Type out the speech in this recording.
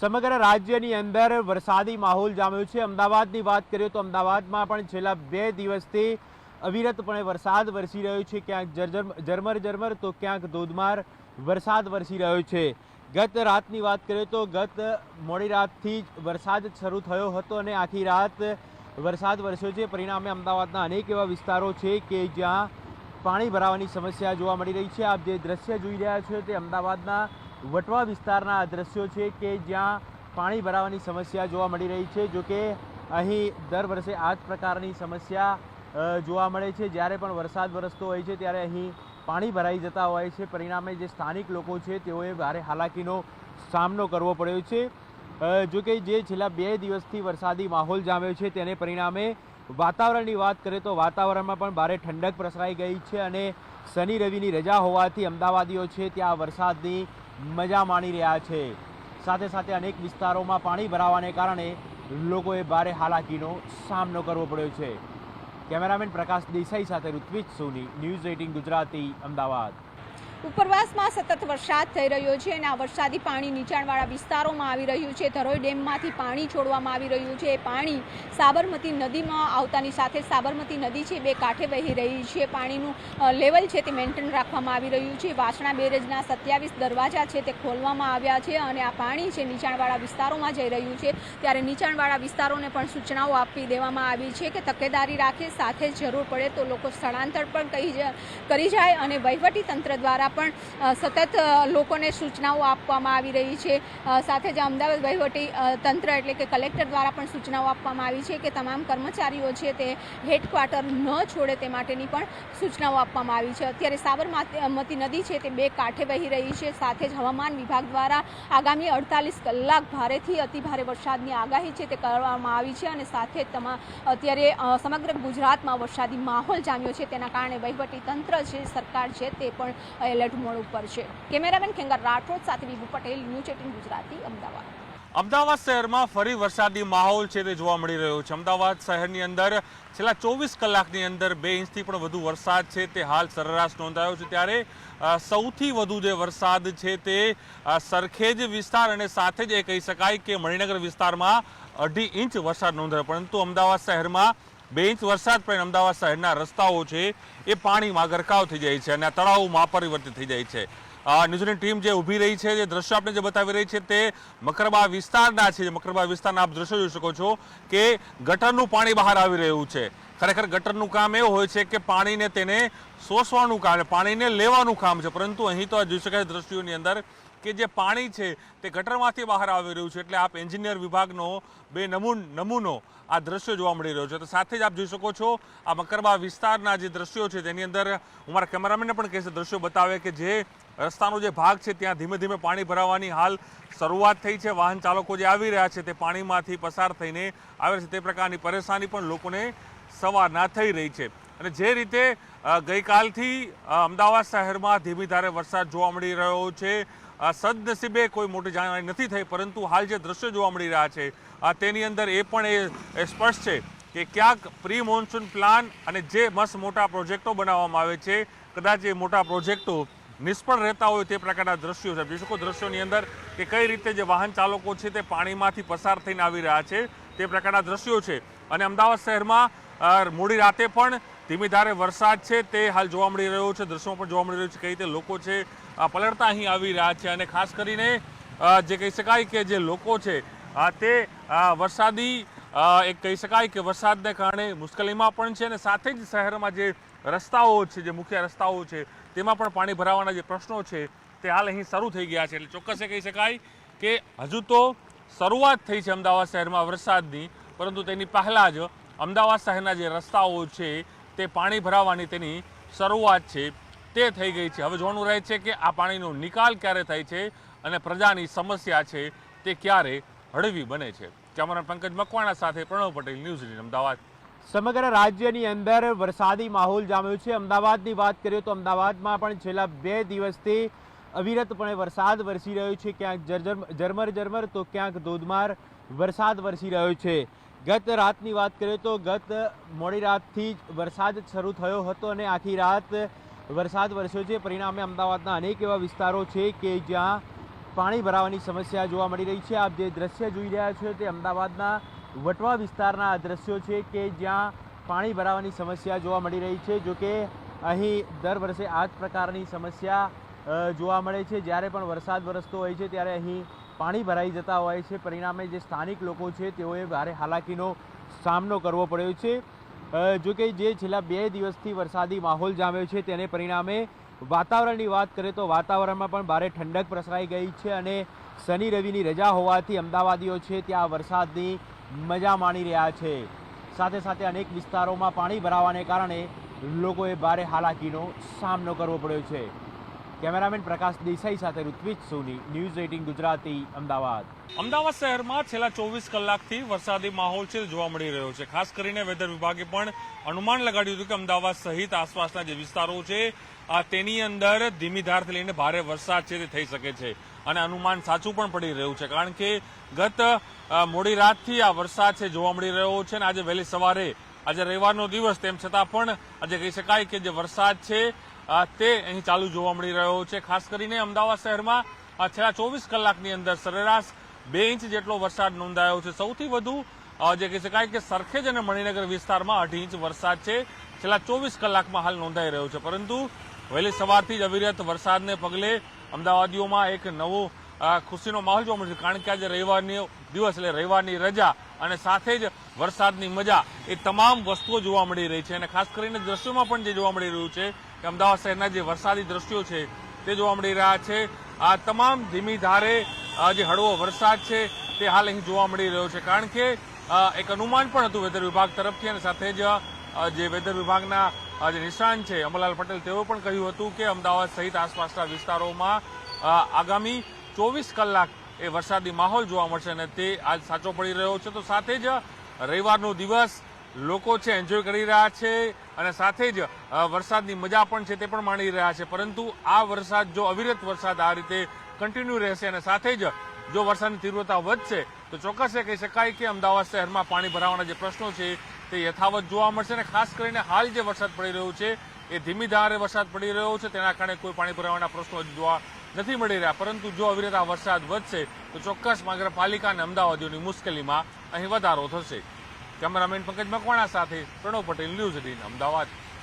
સમગ્ર રાજ્યની અંદર વરસાદી માહોલ જામ્યો છે. અમદાવાદની વાત કરીએ તો અમદાવાદમાં પણ છેલ્લા બે દિવસથી અવિરતપણે વરસાદ વરસી રહ્યો છે. ક્યાંક ઝરમર ઝરમર તો ક્યાંક ધોધમાર વરસાદ વરસી રહ્યો છે. ગત રાતની વાત કરીએ તો ગત મોડી રાતથી જ વરસાદ શરૂ થયો હતો અને આખી રાત વરસાદ વરસ્યો છે. પરિણામે અમદાવાદના અનેક એવા વિસ્તારો છે કે જ્યાં પાણી ભરાવાની સમસ્યા જોવા મળી રહી છે. આપ જે દ્રશ્ય જોઈ રહ્યા છો તે અમદાવાદના વટવા વિસ્તારના આ દ્રશ્યો છે કે જ્યાં પાણી ભરાવાની સમસ્યા જોવા મળી રહી છે. જો કે અહીં દર વર્ષે આ જ પ્રકારની સમસ્યા જોવા મળે છે. જ્યારે પણ વરસાદ વરસતો હોય છે, ત્યારે અહીં પાણી ભરાઈ જતા હોય છે. પરિણામે જે સ્થાનિક લોકો છે, તેઓએ ભારે હાલાકીનો સામનો કરવો પડ્યો છે. જો કે જે છેલ્લા બે દિવસથી વરસાદી માહોલ જામ્યો છે, તેને પરિણામે વાતાવરણની વાત કરીએ તો વાતાવરણમાં પણ ભારે ઠંડક પ્રસરાઈ ગઈ છે અને શનિ રવિની રજા હોવાથી અમદાવાદીઓ છે, ત્યાં વરસાદની મજા માણી રહ્યા છે. સાથે સાથે અનેક વિસ્તારોમાં પાણી ભરાવાને કારણે લોકોએ ભારે હાલાકીનો સામનો કરવો પડ્યો છે. કેમેરામેન પ્રકાશ દેસાઈ સાથે ઋત્વિજ સોની, ન્યૂઝ એઇટીન ગુજરાતી, અમદાવાદ. ઉપરવાસમાં સતત વરસાદ થઈ રહ્યો છે અને આ વરસાદી પાણી નીચાણવાળા વિસ્તારોમાં આવી રહ્યું છે. ધરોઈ ડેમમાંથી પાણી છોડવામાં આવી રહ્યું છે. એ પાણી સાબરમતી નદીમાં આવતાની સાથે સાબરમતી નદી છે, બે કાંઠે વહી રહી છે. પાણીનું લેવલ છે તે મેન્ટેન રાખવામાં આવી રહ્યું છે. વાસણા બેરેજના સત્યાવીસ દરવાજા છે તે ખોલવામાં આવ્યા છે અને આ પાણી છે નીચાણવાળા વિસ્તારોમાં જઈ રહ્યું છે. ત્યારે નીચાણવાળા વિસ્તારોને પણ સૂચનાઓ આપી દેવામાં આવી છે કે તકેદારી રાખે, સાથે જરૂર પડે તો લોકો સ્થળાંતર પણ કહી કરી જાય અને વહીવટી તંત્ર દ્વારા પણ સતત લોકોને સૂચનાઓ આપવામાં આવી રહી છે. સાથે જ અમદાવાદ વહીવટી તંત્ર એટલે કે કલેક્ટર દ્વારા પણ સૂચનાઓ આપવામાં આવી છે કે તમામ કર્મચારીઓ છે તે હેડક્વાર્ટર ન છોડે તે માટેની પણ સૂચનાઓ આપવામાં આવી છે. અત્યારે સાબરમતી નદી છે તે બે કાંઠે વહી રહી છે. સાથે જ હવામાન વિભાગ દ્વારા આગામી અડતાલીસ કલાક ભારેથી અતિભારે વરસાદની આગાહી છે તે કરવામાં આવી છે અને સાથે તમા, અત્યારે સમગ્ર ગુજરાતમાં વરસાદી માહોલ જામ્યો છે. તેના કારણે વહીવટી તંત્ર છે, સરકાર છે તે પણ એલર્ટ મોડ ઉપર છે. કેમેરામેન ખેંગર રાઠોડ સાથે વિભુ પટેલ, ન્યૂઝ એટીન ગુજરાતી, અમદાવાદ. અમદાવાદ શહેરમાં ફરી વરસાદી માહોલ છે તે જોવા મળી રહ્યો છે. અમદાવાદ શહેરની અંદર છેલ્લા ચોવીસ કલાકની અંદર બે ઇંચથી પણ વધુ વરસાદ છે તે હાલ સરેરાશ નોંધાયો છે. ત્યારે સૌથી વધુ જે વરસાદ છે તે સરખેજ વિસ્તાર અને સાથે જ એ કહી શકાય કે મણિનગર વિસ્તારમાં અઢી ઇંચ વરસાદ નોંધાયો. પરંતુ અમદાવાદ શહેરમાં બે ઇંચ વરસાદ પણ અમદાવાદ શહેરના રસ્તાઓ છે, એ પાણીમાં ગરકાવ થઈ જાય છે અને આ તળાવોમાં પરિવર્તિત થઈ જાય છે. આ ન્યૂઝની ટીમ જે ઊભી રહી છે, જે દ્રશ્ય આપણે જે બતાવી રહી છે, તે મકરબા વિસ્તારના છે મકરબા વિસ્તારના આપ દ્રશ્યો જોઈ શકો છો કે ગટરનું પાણી બહાર આવી રહ્યું છે. ખરેખર ગટરનું કામ એવું હોય છે કે પાણીને તેને શોષવાનું કામ, પાણીને લેવાનું કામ છે. પરંતુ અહીં તો જોઈ શકાય દ્રશ્યોની અંદર કે જે પાણી છે તે ગટરમાંથી બહાર આવી રહ્યું છે, એટલે આપ એન્જિનિયર વિભાગનો બે નમૂન, નમૂનો આ દ્રશ્યો જોવા મળી રહ્યો છે. તો સાથે જ આપ જોઈ શકો છો, આ મકરબા વિસ્તારના જે દ્રશ્યો છે, તેની અંદર હું મારા કેમેરામેનને પણ કહેશે, દ્રશ્યો બતાવે કે જે રસ્તાનો જે ભાગ છે, ત્યાં ધીમે ધીમે પાણી ભરાવાની હાલ શરૂઆત થઈ છે. વાહન ચાલકો જે આવી રહ્યા છે, તે પાણીમાંથી પસાર થઈને આવે છે. તે પ્રકારની પરેશાની પણ લોકોને સવાર ના થઈ રહી છે. અને જે રીતે ગઈકાલથી અમદાવાદ શહેરમાં ધીમી ધારે વરસાદ જોવા મળી રહ્યો છે સદનસીબે કોઈ મોટી જાનહાની નથી થઈ, પરંતુ હાલ જે દ્રશ્યો જોવા મળી રહ્યા છે તેની અંદર એ પણ એ સ્પષ્ટ છે કે ક્યાંક પ્રી મોન્સૂન પ્લાન અને જે મસ્ત મોટા પ્રોજેક્ટો બનાવવામાં આવે છે, કદાચ એ મોટા પ્રોજેક્ટો નિષ્ફળ રહેતા હોય તે પ્રકારના દ્રશ્યો છે. જોઈ શકો દ્રશ્યોની અંદર કે કઈ રીતે જે વાહન ચાલકો છે તે પાણીમાંથી પસાર થઈને આવી રહ્યા છે, તે પ્રકારના દ્રશ્યો છે. અને અમદાવાદ શહેરમાં મોડી રાતે પણ ધીમી ધારે વરસાદ છે, તે હાલ જોવા મળી રહ્યો છે, દ્રશ્યો પણ જોવા મળી રહ્યું છે કઈ રીતે લોકો છે પલળતા અહીં આવી રહ્યા છે અને ખાસ કરીને જે કહી શકાય કે જે લોકો છે તે વરસાદી એક કહી શકાય કે વરસાદને કારણે મુશ્કેલીમાં પણ છે અને સાથે જ શહેરમાં જે રસ્તાઓ છે, જે મુખ્ય રસ્તાઓ છે, તેમાં પણ પાણી ભરાવાના જે પ્રશ્નો છે, તે હાલ અહીં શરૂ થઈ ગયા છે. એટલે ચોક્કસ એ કહી શકાય કે હજુ તો શરૂઆત થઈ છે અમદાવાદ શહેરમાં વરસાદની, પરંતુ તેની પહેલાં જ અમદાવાદ શહેરના જે રસ્તાઓ છે તે પાણી ભરાવાની તેની શરૂઆત છે, તે થઈ ગઈ છે. હવે જોવાનું રહે છે કે આ પાણીનો નિકાલ ક્યારે થાય છે અને પ્રજાની સમસ્યા છે તે ક્યારે હળવી બને છે. કેમેરા પંકજ મકવાણા સાથે પ્રણવ પટેલ ન્યૂઝ અમદાવાદ. સમગ્ર રાજ્યની અંદર વરસાદી માહોલ જામ્યો છે. અમદાવાદની વાત કરીએ તો અમદાવાદમાં પણ છેલ્લા બે દિવસથી અવિરતપણે વરસાદ વરસી રહ્યો છે. ક્યાંક ઝરમર ઝરમર, તો ક્યાંક ધોધમાર વરસાદ વરસી રહ્યો છે. ગત રાતની વાત કરીએ તો ગત મોડી રાતથી જ વરસાદ શરૂ થયો હતો અને આખી રાત વરસાદ વરસ્યો છે. પરિણામે અમદાવાદના અનેક એવા વિસ્તારો છે કે જ્યાં પાણી ભરાવાની સમસ્યા જોવા મળી રહી છે. આપ જે દ્રશ્ય જોઈ રહ્યા છો તે અમદાવાદના વટવા વિસ્તારના દ્રશ્યો છે કે જ્યાં પાણી ભરાવાની સમસ્યા જોવા મળી રહી છે. જો કે અહીં દર વર્ષે આ જ પ્રકારની સમસ્યા જોવા મળે છે. જ્યારે પણ વરસાદ વરસતો હોય છે, ત્યારે અહીં પાણી ભરાઈ જતા હોય છે. પરિણામે જે સ્થાનિક લોકો છે, તેઓએ ભારે હાલાકીનો સામનો કરવો પડ્યો છે. જો કે જે છેલ્લા બે દિવસથી વરસાદી માહોલ જામ્યો છે, તેને પરિણામે વાતાવરણની વાત કરીએ તો વાતાવરણમાં પણ ભારે ઠંડક પ્રસરાઈ ગઈ છે અને શનિ રવિની રજા હોવાથી અમદાવાદીઓ છે, ત્યાં વરસાદની મજા માણી રહ્યા છે. સાથે સાથે અનેક વિસ્તારોમાં પાણી ભરાવાને કારણે લોકોએ ભારે હાલાકીનો સામનો કરવો પડ્યો છે. કેમેરામેન પ્રકાશ દેસાઈ સાથે ઋત્વિજ સોની, ન્યૂઝ એટીન ગુજરાતી, અમદાવાદ. અમદાવાદ શહેરમાં છેલ્લા ચોવીસ કલાકથી વરસાદી માહોલ છે, જોવા મળી રહ્યો છે. ખાસ કરીને વેધર વિભાગે પણ અનુમાન લગાડ્યું હતું કે અમદાવાદ સહિત આસપાસના જે વિસ્તારો છે તેની અંદર ધીમી ધારથી લઈને ભારે વરસાદ છે તે થઈ શકે છે. અને અનુમાન સાચું પણ પડી રહ્યું છે, કારણ કે ગત મોડી રાતથી આ વરસાદ છે, જોવા મળી રહ્યો છે અને આજે વહેલી સવારે, આજે રવિવારનો દિવસ, તેમ છતાં પણ આજે કહી શકાય કે જે વરસાદ છે તે અહીં ચાલુ જોવા મળી રહ્યો છે. ખાસ કરીને અમદાવાદ શહેરમાં છેલ્લા ચોવીસ કલાકની અંદર સરેરાશ બે ઇંચ જેટલો વરસાદ નોંધાયો છે. સૌથી વધુ જે કહી શકાય કે સરખેજ અને મણિનગર વિસ્તારમાં અઢી ઇંચ વરસાદ છે. છેલ્લા ચોવીસ કલાકમાં હાલ નોંધાઈ રહ્યો છે. પરંતુ વહેલી સવારથી જ અવિરત વરસાદને પગલે અમદાવાદીઓમાં એક નવો ખુશીનો માહોલ જોવા મળશે કારણ કે આજે રવિવારની દિવસ એટલે રવિવારની રજા. અને સાથે જ વરસાદની મજા એ તમામ વસ્તુઓ જોવા મળી રહી છે. અને ખાસ કરીને દ્રશ્યોમાં પણ જે જોવા મળી રહ્યું છે કે અમદાવાદ શહેરના જે વરસાદી દ્રશ્યો છે તે જોવા મળી રહ્યા છે. આ તમામ ધીમી ધારે જે હળવો વરસાદ છે તે હાલ અહીં જોવા મળી રહ્યો છે. કારણ કે એક અનુમાન પણ હતું વેધર વિભાગ તરફથી અને સાથે જ જે વેધર વિભાગના જે નિષ્ણાંત છે અમલાલ પટેલ, તેઓ પણ કહ્યું હતું કે અમદાવાદ સહિત આસપાસના વિસ્તારોમાં આગામી ચોવીસ કલાક એ વરસાદી માહોલ જોવા મળશે અને તે આજ સાચો પડી રહ્યો છે. તો સાથે જ રવિવારનો દિવસ લોકો છે એન્જોય કરી રહ્યા છે અને સાથે જ વરસાદની મજા પણ છે તે પણ માણી રહ્યા છે. પરંતુ આ વરસાદ, જો અવિરત વરસાદ આ રીતે કન્ટિન્યુ રહેશે અને સાથે જ જો વરસાદની તીવ્રતા વધશે, તો ચોક્કસ એ કહી શકાય કે અમદાવાદ શહેરમાં પાણી ભરાવાના જે પ્રશ્નો છે તે યથાવત જોવા મળશે અને ખાસ કરીને હાલ જે વરસાદ પડી રહ્યો છે, એ ધીમી ધારે વરસાદ પડી રહ્યો છે. તેના કારણે કોઈ પાણી ભરાવાના પ્રશ્નો જોવા નથી મળી રહ્યા. પરંતુ જો અવિરત આ વરસાદ વધશે, તો ચોક્કસ નગરપાલિકા અને અમદાવાદીઓની મુશ્કેલીમાં અહીં વધારો થશે. કેમેરામેન પંકજ મકવાણા સાથે પ્રણવ પટેલ, ન્યૂઝ એટીન, અમદાવાદ.